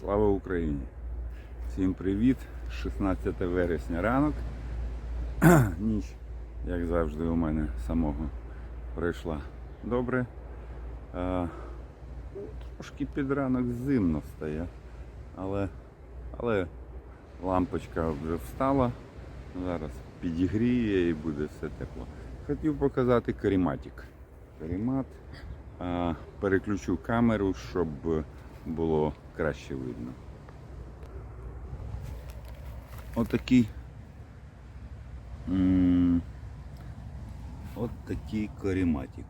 Слава Україні! Всім привіт! 16 вересня ранок. Ніч, як завжди, у мене самого пройшла добре. А, трошки під ранок зимно стає, але, але лампочка вже встала. Зараз підігріє і буде все тепло. Хотів показати каріматик. Карімат. Переключу камеру, щоб було краще видно. Отакий. От такий каріматик.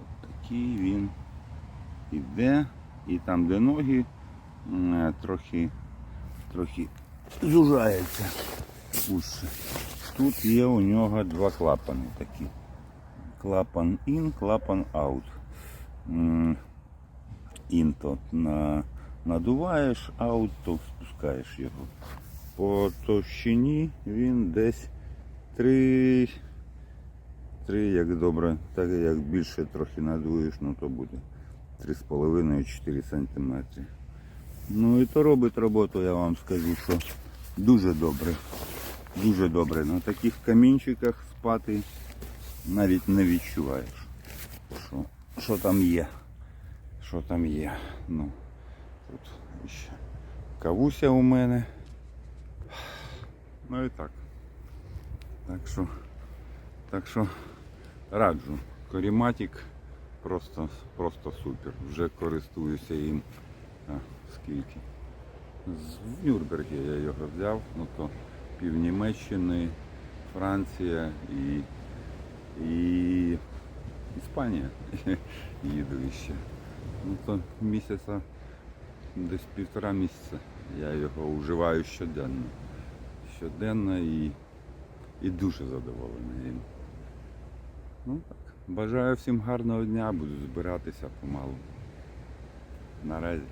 От такий він іде. І там, де ноги, е, трохи, трохи зужається. Уші. Тут є у нього два клапани такі. Клапан in, клапан out. М, In то на, надуваєш, out то спускаєш його. По товщині він десь 3, 3 як добре, так як більше трохи надуєш, ну то буде 3,5-4 см. Ну і то робить роботу, я вам скажу, що дуже добре. Дуже добре. На таких камінчиках спати навіть не відчуваєш, що, що там є. Що там є. Ну, тут ще кавуся у мене. Ну і так. Так що, так що раджу. Коріматик просто, просто супер. Вже користуюся їм. А, скільки? З в Нюрнбергі я його взяв, ну то пів Німеччини, Франція і, і Іспанія. Їду іще. Ну то місяця, десь півтора місяця я його вживаю щоденно. Щоденно і, і дуже задоволений. Ну так. Бажаю всім гарного дня, буду збиратися помалу. Наразі.